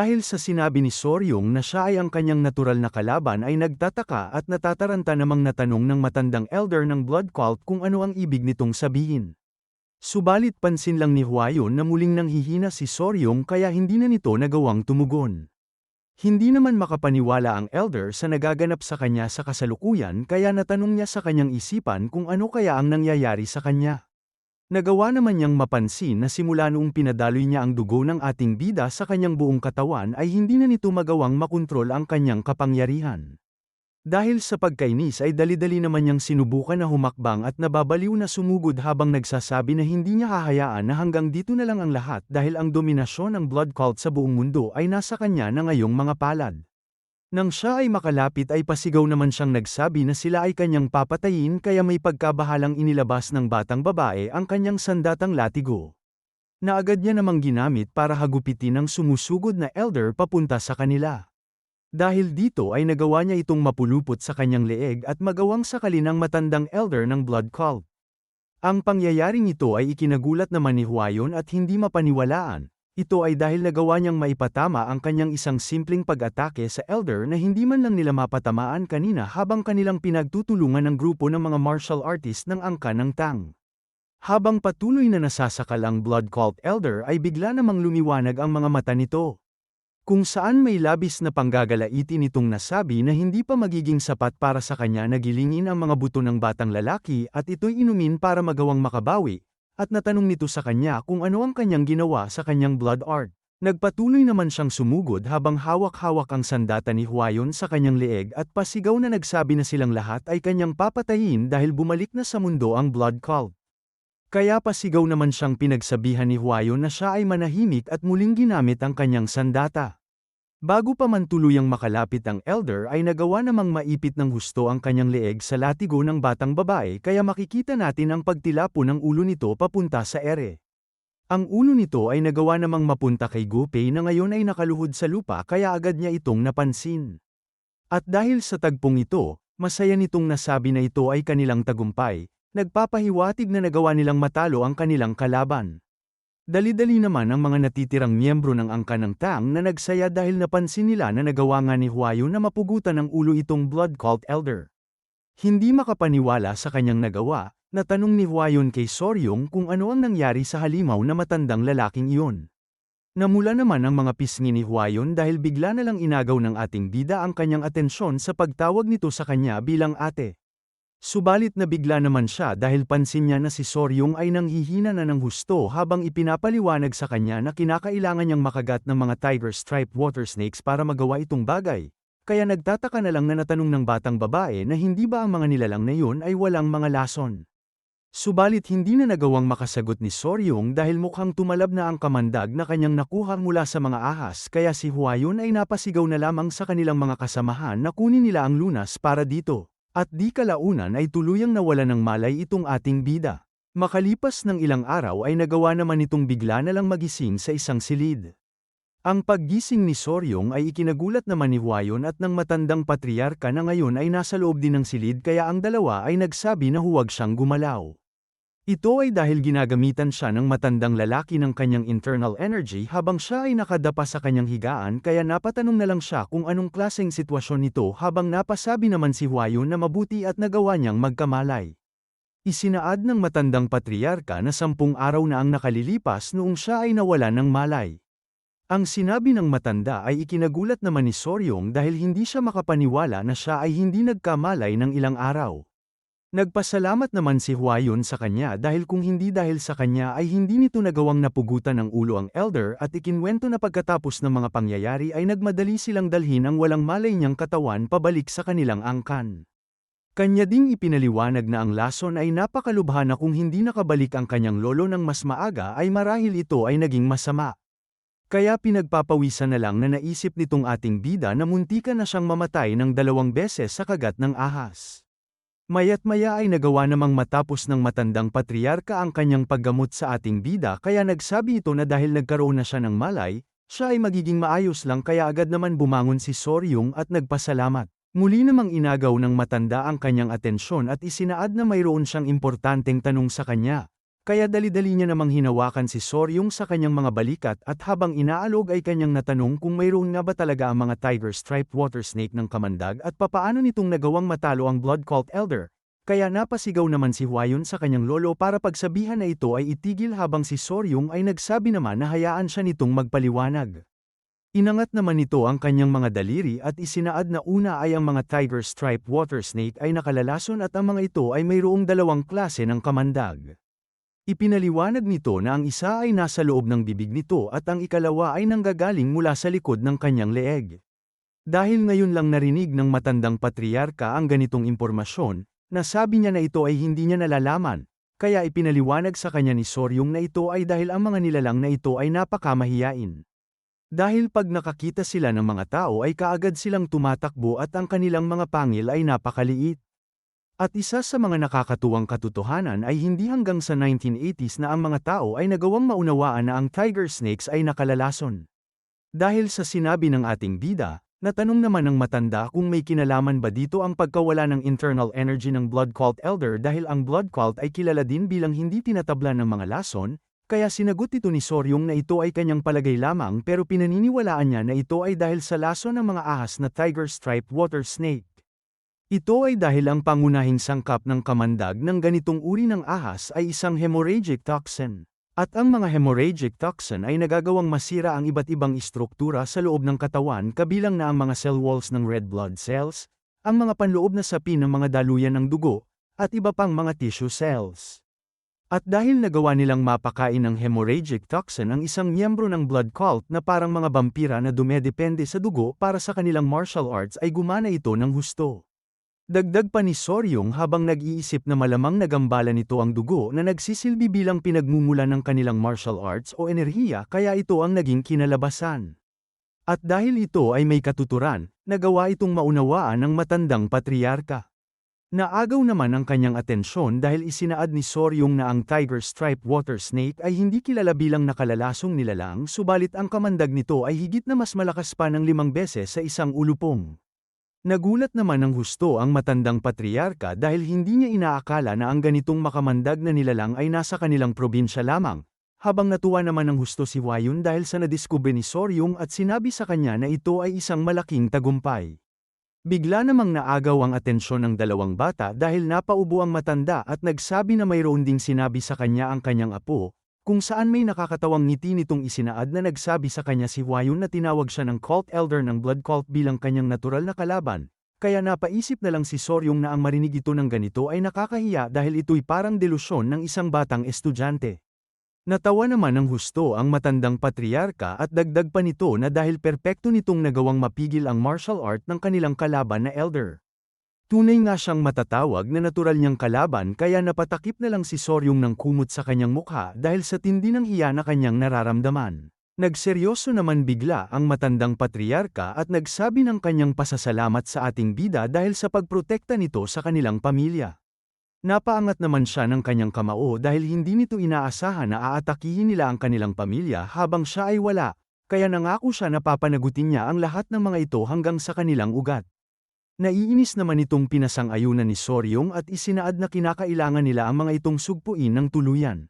Dahil sa sinabi ni Soryong na siya ay ang kanyang natural na kalaban ay nagtataka at natataranta namang natanong ng matandang elder ng blood cult kung ano ang ibig nitong sabihin. Subalit pansin lang ni Huayon na muling nanghihina si Soryong kaya hindi na nito nagawang tumugon. Hindi naman makapaniwala ang elder sa nagaganap sa kanya sa kasalukuyan kaya natanong niya sa kanyang isipan kung ano kaya ang nangyayari sa kanya. Nagawa naman niyang mapansin na simula noong pinadaloy niya ang dugo ng ating bida sa kanyang buong katawan ay hindi na nito magawang makontrol ang kanyang kapangyarihan. Dahil sa pagkainis ay dali-dali naman niyang sinubukan na humakbang at nababaliw na sumugod habang nagsasabi na hindi niya hahayaan na hanggang dito na lang ang lahat dahil ang dominasyon ng blood cult sa buong mundo ay nasa kanya na ngayong mga palad. Nang siya ay makalapit ay pasigaw naman siyang nagsabi na sila ay kanyang papatayin kaya may pagkabahalang inilabas ng batang babae ang kanyang sandatang latigo. Naagad niya namang ginamit para hagupitin ang sumusugod na elder papunta sa kanila. Dahil dito ay nagawa niya itong mapulupot sa kanyang leeg at magawang sakali ng matandang elder ng blood cult. Ang pangyayaring ito ay ikinagulat naman ni Huayon at hindi mapaniwalaan, ito ay dahil nagawa niyang maipatama ang kanyang isang simpleng pag-atake sa Elder na hindi man lang nila mapatamaan kanina habang kanilang pinagtutulungan ng grupo ng mga martial artist ng angka ng Tang. Habang patuloy na nasasakal ang Blood Cult Elder ay bigla namang lumiwanag ang mga mata nito. Kung saan may labis na panggagalaitin itong nasabi na hindi pa magiging sapat para sa kanya na gilingin ang mga buto ng batang lalaki at ito'y inumin para magawang makabawi, at natanong nito sa kanya kung ano ang kanyang ginawa sa kanyang blood art. Nagpatuloy naman siyang sumugod habang hawak-hawak ang sandata ni Huayon sa kanyang leeg at pasigaw na nagsabi na silang lahat ay kanyang papatayin dahil bumalik na sa mundo ang blood cult. Kaya pasigaw naman siyang pinagsabihan ni Huayon na siya ay manahimik at muling ginamit ang kanyang sandata. Bago pa man tuluyang makalapit ang elder ay nagawa namang maipit ng husto ang kanyang leeg sa latigo ng batang babae kaya makikita natin ang pagtilapo ng ulo nito papunta sa ere. Ang ulo nito ay nagawa namang mapunta kay Gopei na ngayon ay nakaluhod sa lupa kaya agad niya itong napansin. At dahil sa tagpong ito, masaya nitong nasabi na ito ay kanilang tagumpay, nagpapahiwatig na nagawa nilang matalo ang kanilang kalaban. Dali-dali naman ang mga natitirang miyembro ng angka ng Tang na nagsaya dahil napansin nila na nagawa nga ni Huayo na mapugutan ng ulo itong blood cult elder. Hindi makapaniwala sa kanyang nagawa, natanong ni Huayon kay Soryong kung ano ang nangyari sa halimaw na matandang lalaking iyon. Namula naman ang mga pisngi ni Huayon dahil bigla na lang inagaw ng ating bida ang kanyang atensyon sa pagtawag nito sa kanya bilang ate. Subalit na bigla naman siya dahil pansin niya na si Soryong ay nanghihina na ng husto habang ipinapaliwanag sa kanya na kinakailangan niyang makagat ng mga tiger striped water snakes para magawa itong bagay. Kaya nagtataka na lang na natanong ng batang babae na hindi ba ang mga nilalang na yun ay walang mga lason. Subalit hindi na nagawang makasagot ni Soryong dahil mukhang tumalab na ang kamandag na kanyang nakuha mula sa mga ahas kaya si Huayon ay napasigaw na lamang sa kanilang mga kasamahan na kunin nila ang lunas para dito. At di kalaunan ay tuluyang nawala ng malay itong ating bida. Makalipas ng ilang araw ay nagawa naman itong bigla na lang magising sa isang silid. Ang paggising ni Soryong ay ikinagulat naman ni Huayon at ng matandang patriarka na ngayon ay nasa loob din ng silid kaya ang dalawa ay nagsabi na huwag siyang gumalaw. Ito ay dahil ginagamitan siya ng matandang lalaki ng kanyang internal energy habang siya ay nakadapa sa kanyang higaan kaya napatanong na lang siya kung anong klaseng sitwasyon nito habang napasabi naman si Huayo na mabuti at nagawa niyang magkamalay. Isinaad ng matandang patriarka na sampung araw na ang nakalilipas noong siya ay nawala ng malay. Ang sinabi ng matanda ay ikinagulat naman ni Soryong dahil hindi siya makapaniwala na siya ay hindi nagkamalay ng ilang araw. Nagpasalamat naman si Huayon sa kanya dahil kung hindi dahil sa kanya ay hindi nito nagawang napugutan ng ulo ang elder at ikinwento na pagkatapos ng mga pangyayari ay nagmadali silang dalhin ang walang malay niyang katawan pabalik sa kanilang angkan. Kanya ding ipinaliwanag na ang lason ay napakalubha na kung hindi nakabalik ang kanyang lolo ng mas maaga ay marahil ito ay naging masama. Kaya pinagpapawisan na lang na naisip nitong ating bida na muntika na siyang mamatay ng dalawang beses sa kagat ng ahas. Mayat maya ay nagawa namang matapos ng matandang patriarka ang kanyang paggamot sa ating bida kaya nagsabi ito na dahil nagkaroon na siya ng malay, siya ay magiging maayos lang kaya agad naman bumangon si Soryong at nagpasalamat. Muli namang inagaw ng matanda ang kanyang atensyon at isinaad na mayroon siyang importanteng tanong sa kanya. Kaya dali-dali niya namang hinawakan si Soryong sa kanyang mga balikat at habang inaalog ay kanyang natanong kung mayroon nga ba talaga ang mga tiger striped water snake ng kamandag at papaano nitong nagawang matalo ang blood cult elder. Kaya napasigaw naman si Hwayon sa kanyang lolo para pagsabihan na ito ay itigil habang si Soryong ay nagsabi naman na hayaan siya nitong magpaliwanag. Inangat naman nito ang kanyang mga daliri at isinaad na una ay ang mga tiger striped water snake ay nakalalason at ang mga ito ay mayroong dalawang klase ng kamandag. Ipinaliwanag nito na ang isa ay nasa loob ng bibig nito at ang ikalawa ay nanggagaling mula sa likod ng kanyang leeg. Dahil ngayon lang narinig ng matandang patriarka ang ganitong impormasyon, nasabi niya na ito ay hindi niya nalalaman, kaya ipinaliwanag sa kanya ni Soryong na ito ay dahil ang mga nilalang na ito ay napakamahiyain. Dahil pag nakakita sila ng mga tao ay kaagad silang tumatakbo at ang kanilang mga pangil ay napakaliit. At isa sa mga nakakatuwang katotohanan ay hindi hanggang sa 1980s na ang mga tao ay nagawang maunawaan na ang tiger snakes ay nakalalason. Dahil sa sinabi ng ating bida, natanong naman ng matanda kung may kinalaman ba dito ang pagkawala ng internal energy ng blood cult elder dahil ang blood cult ay kilala din bilang hindi tinatabla ng mga lason, kaya sinagot ito ni Soryong na ito ay kanyang palagay lamang pero pinaniniwalaan niya na ito ay dahil sa lason ng mga ahas na tiger striped water snake. Ito ay dahil ang pangunahing sangkap ng kamandag ng ganitong uri ng ahas ay isang hemorrhagic toxin. At ang mga hemorrhagic toxin ay nagagawang masira ang iba't ibang istruktura sa loob ng katawan kabilang na ang mga cell walls ng red blood cells, ang mga panloob na sapi ng mga daluyan ng dugo, at iba pang mga tissue cells. At dahil nagawa nilang mapakain ng hemorrhagic toxin ang isang miyembro ng blood cult na parang mga vampira na dumedepende sa dugo para sa kanilang martial arts ay gumana ito ng husto. Dagdag pa ni Soryong habang nag-iisip na malamang nagambala nito ang dugo na nagsisilbi bilang pinagmumula ng kanilang martial arts o enerhiya kaya ito ang naging kinalabasan. At dahil ito ay may katuturan, nagawa itong maunawaan ng matandang patriarka. Naagaw naman ang kanyang atensyon dahil isinaad ni Soryong na ang tiger striped water snake ay hindi kilala bilang nakalalasong nilalang subalit ang kamandag nito ay higit na mas malakas pa ng limang beses sa isang ulupong. Nagulat naman ng husto ang matandang patriarka dahil hindi niya inaakala na ang ganitong makamandag na nilalang ay nasa kanilang probinsya lamang, habang natuwa naman ng husto si Wayun dahil sa nadiskubre ni Soryong at sinabi sa kanya na ito ay isang malaking tagumpay. Bigla namang naagaw ang atensyon ng dalawang bata dahil napaubo ang matanda at nagsabi na mayroon ding sinabi sa kanya ang kanyang apo, kung saan may nakakatawang ngiti nitong isinaad na nagsabi sa kanya si Wayun na tinawag siya ng cult elder ng blood cult bilang kanyang natural na kalaban, kaya napaisip na lang si Soryong na ang marinig ito ng ganito ay nakakahiya dahil ito'y parang delusyon ng isang batang estudyante. Natawa naman ng husto ang matandang patriarka at dagdag pa nito na dahil perpekto nitong nagawang mapigil ang martial art ng kanilang kalaban na elder. Tunay nga siyang matatawag na natural niyang kalaban kaya napatakip na lang si Soryong ng kumot sa kanyang mukha dahil sa tindi ng hiya na kanyang nararamdaman. Nagseryoso naman bigla ang matandang patriarka at nagsabi ng kanyang pasasalamat sa ating bida dahil sa pagprotekta nito sa kanilang pamilya. Napaangat naman siya ng kanyang kamao dahil hindi nito inaasahan na aatakihin nila ang kanilang pamilya habang siya ay wala, kaya nangako siya na papanagutin niya ang lahat ng mga ito hanggang sa kanilang ugat. Naiinis naman itong pinasang-ayunan ni Soryong at isinaad na kinakailangan nila ang mga itong sugpuin ng tuluyan.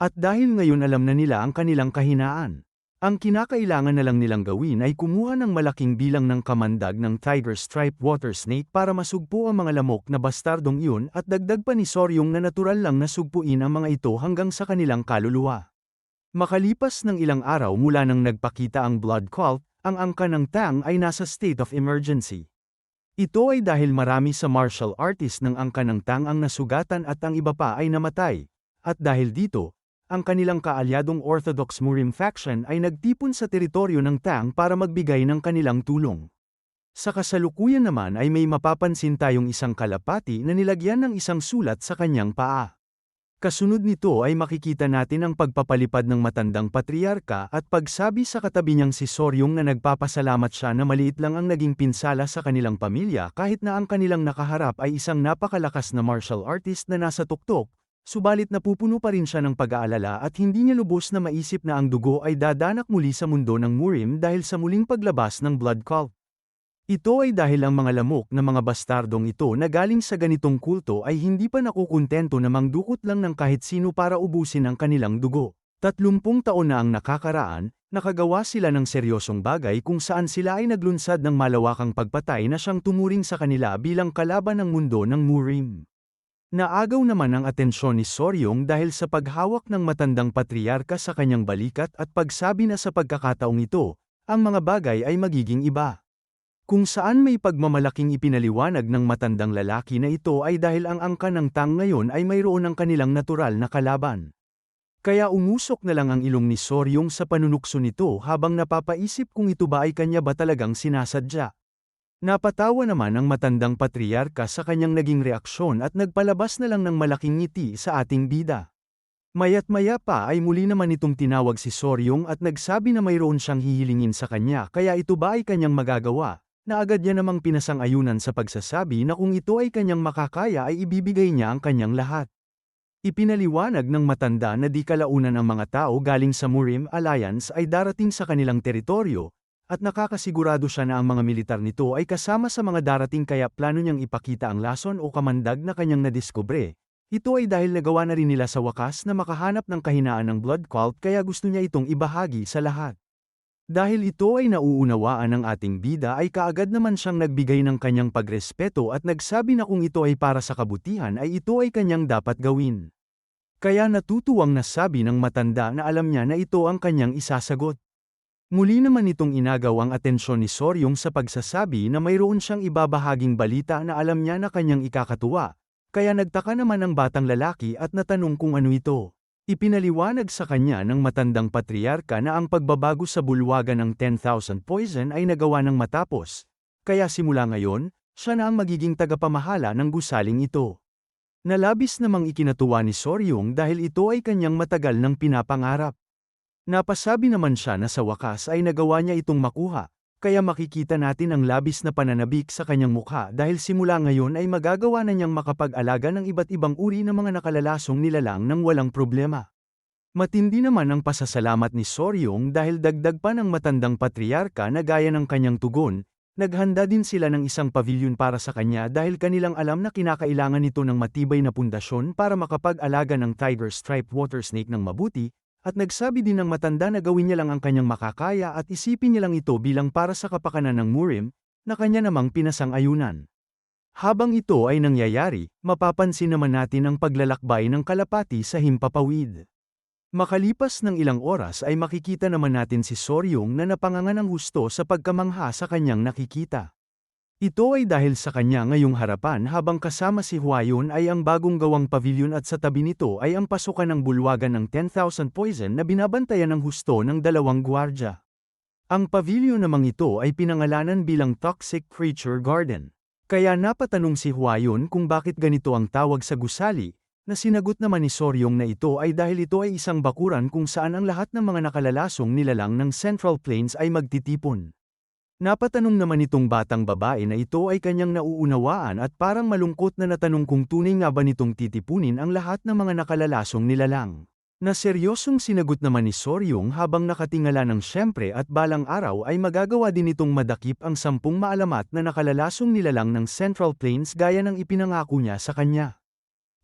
At dahil ngayon alam na nila ang kanilang kahinaan, ang kinakailangan na lang nilang gawin ay kumuha ng malaking bilang ng kamandag ng tiger striped water snake para masugpo ang mga lamok na bastardong iyon at dagdag pa ni Soryong na natural lang na sugpuin ang mga ito hanggang sa kanilang kaluluwa. Makalipas ng ilang araw mula nang nagpakita ang blood cult, ang angka ng Tang ay nasa state of emergency. Ito ay dahil marami sa martial artist ng angka ng Tang ang nasugatan at ang iba pa ay namatay. At dahil dito, ang kanilang kaalyadong Orthodox Murim faction ay nagtipon sa teritoryo ng Tang para magbigay ng kanilang tulong. Sa kasalukuyan naman ay may mapapansin tayong isang kalapati na nilagyan ng isang sulat sa kanyang paa. Kasunod nito ay makikita natin ang pagpapalipad ng matandang patriarka at pagsabi sa katabi niyang si Soryong na nagpapasalamat siya na maliit lang ang naging pinsala sa kanilang pamilya kahit na ang kanilang nakaharap ay isang napakalakas na martial artist na nasa tuktok, subalit napupuno pa rin siya ng pag-aalala at hindi niya lubos na maisip na ang dugo ay dadanak muli sa mundo ng Murim dahil sa muling paglabas ng blood cult. Ito ay dahil ang mga lamok na mga bastardong ito na galing sa ganitong kulto ay hindi pa nakukuntento na mangdukot lang ng kahit sino para ubusin ang kanilang dugo. Tatlumpung taon na ang nakakaraan, nakagawa sila ng seryosong bagay kung saan sila ay naglunsad ng malawakang pagpatay na siyang tumuring sa kanila bilang kalaban ng mundo ng Murim. Naagaw naman ang atensyon ni Soryong dahil sa paghawak ng matandang patriarka sa kanyang balikat at pagsabi na sa pagkakataong ito, ang mga bagay ay magiging iba. Kung saan may pagmamalaking ipinaliwanag ng matandang lalaki na ito ay dahil ang angka ng tang ngayon ay mayroon ng kanilang natural na kalaban. Kaya umusok na lang ang ilong ni Soryong sa panunukso nito habang napapaisip kung ito ba ay kanya ba talagang sinasadya. Napatawa naman ang matandang patriarka sa kanyang naging reaksyon at nagpalabas na lang ng malaking ngiti sa ating bida. Mayat maya pa ay muli naman itong tinawag si Soryong at nagsabi na mayroon siyang hihilingin sa kanya kaya ito ba ay kanyang magagawa, na agad niya namang pinasang-ayunan sa pagsasabi na kung ito ay kanyang makakaya ay ibibigay niya ang kanyang lahat. Ipinaliwanag ng matanda na di kalaunan ang mga tao galing sa Murim Alliance ay darating sa kanilang teritoryo, at nakakasigurado siya na ang mga militar nito ay kasama sa mga darating kaya plano niyang ipakita ang lason o kamandag na kanyang nadiskubre. Ito ay dahil nagawa na rin nila sa wakas na makahanap ng kahinaan ng blood cult kaya gusto niya itong ibahagi sa lahat. Dahil ito ay nauunawaan ng ating bida ay kaagad naman siyang nagbigay ng kanyang pagrespeto at nagsabi na kung ito ay para sa kabutihan ay ito ay kanyang dapat gawin. Kaya natutuwang nasabi ng matanda na alam niya na ito ang kanyang isasagot. Muli naman itong inagaw ang atensyon ni Soryong sa pagsasabi na mayroon siyang ibabahaging balita na alam niya na kanyang ikakatuwa, kaya nagtaka naman ang batang lalaki at natanong kung ano ito. Ipinaliwanag sa kanya ng matandang patriarka na ang pagbabago sa bulwagan ng 10,000 poison ay nagawa ng matapos, kaya simula ngayon, siya na ang magiging tagapamahala ng gusaling ito. Nalabis namang ikinatuwa ni Soryong dahil ito ay kanyang matagal ng pinapangarap. Napasabi naman siya na sa wakas ay nagawa niya itong makuha, kaya makikita natin ang labis na pananabik sa kanyang mukha dahil simula ngayon ay magagawa na niyang makapag-alaga ng iba't ibang uri ng mga nakalalasong nilalang ng walang problema. Matindi naman ang pasasalamat ni Soryong dahil dagdag pa ng matandang patriarka na gaya ng kanyang tugon, naghanda din sila ng isang pavilyon para sa kanya dahil kanilang alam na kinakailangan nito ng matibay na pundasyon para makapag-alaga ng tiger stripe water snake ng mabuti, at nagsabi din ng matanda na gawin niya lang ang kanyang makakaya at isipin niya lang ito bilang para sa kapakanan ng Murim, na kanya namang pinasang-ayunan. Habang ito ay nangyayari, mapapansin naman natin ang paglalakbay ng kalapati sa himpapawid. Makalipas ng ilang oras ay makikita naman natin si Soryong na napangangan ng husto sa pagkamangha sa kanyang nakikita. Ito ay dahil sa kanya ngayong harapan habang kasama si Huayon ay ang bagong gawang pavilion at sa tabi nito ay ang pasukan ng bulwagan ng 10,000 poison na binabantayan ng husto ng dalawang gwardya. Ang pavilion namang ito ay pinangalanan bilang Toxic Creature Garden. Kaya napatanong si Huayon kung bakit ganito ang tawag sa gusali, na sinagot naman ni Soryong na ito ay dahil ito ay isang bakuran kung saan ang lahat ng mga nakalalasong nilalang ng Central Plains ay magtitipon. Napatanong naman itong batang babae na ito ay kanyang nauunawaan at parang malungkot na natanong kung tunay nga ba nitong titipunin ang lahat ng mga nakalalasong nilalang. Na seryosong sinagot naman ni Soryong habang nakatingala ng syempre at balang araw ay magagawa din itong madakip ang sampung maalamat na nakalalasong nilalang ng Central Plains gaya ng ipinangako niya sa kanya.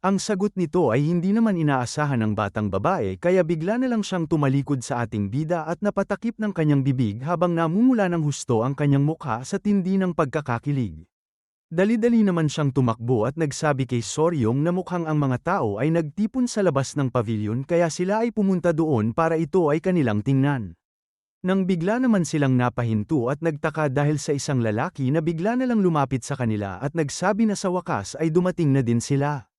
Ang sagot nito ay hindi naman inaasahan ng batang babae kaya bigla na lang siyang tumalikod sa ating bida at napatakip ng kanyang bibig habang namumula ng husto ang kanyang mukha sa tindi ng pagkakakilig. Dali-dali naman siyang tumakbo at nagsabi kay Soryong na mukhang ang mga tao ay nagtipon sa labas ng pavilion kaya sila ay pumunta doon para ito ay kanilang tingnan. Nang bigla naman silang napahinto at nagtaka dahil sa isang lalaki na bigla na lang lumapit sa kanila at nagsabi na sa wakas ay dumating na din sila.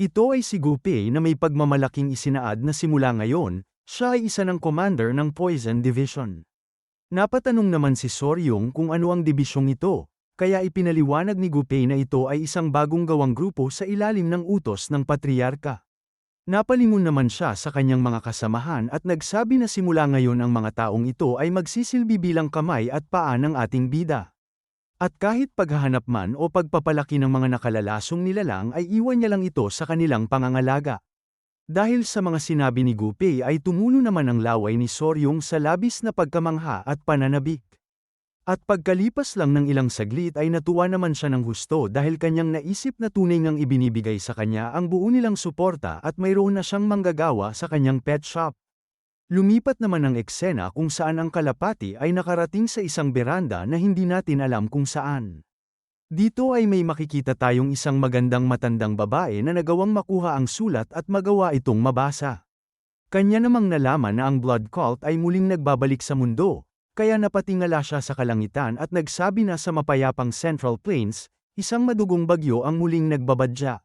Ito ay si Gupei na may pagmamalaking isinaad na simula ngayon, siya ay isa ng commander ng Poison Division. Napatanong naman si Soryong kung ano ang dibisyong ito, kaya ipinaliwanag ni Gupei na ito ay isang bagong gawang grupo sa ilalim ng utos ng patriarka. Napalingon naman siya sa kanyang mga kasamahan at nagsabi na simula ngayon ang mga taong ito ay magsisilbi bilang kamay at paa ng ating bida. At kahit paghahanap man o pagpapalaki ng mga nakalalasong nilalang ay iwan niya lang ito sa kanilang pangangalaga. Dahil sa mga sinabi ni Gupei ay tumulo naman ang laway ni Soryong sa labis na pagkamangha at pananabik. At pagkalipas lang ng ilang saglit ay natuwa naman siya ng husto dahil kanyang naisip na tunay ngang ibinibigay sa kanya ang buo nilang suporta at mayroon na siyang manggagawa sa kanyang pet shop. Lumipat naman ang eksena kung saan ang kalapati ay nakarating sa isang beranda na hindi natin alam kung saan. Dito ay may makikita tayong isang magandang matandang babae na nagawang makuha ang sulat at magawa itong mabasa. Kanya namang nalaman na ang blood cult ay muling nagbabalik sa mundo, kaya napatingala siya sa kalangitan at nagsabi na sa mapayapang Central Plains, isang madugong bagyo ang muling nagbabadya.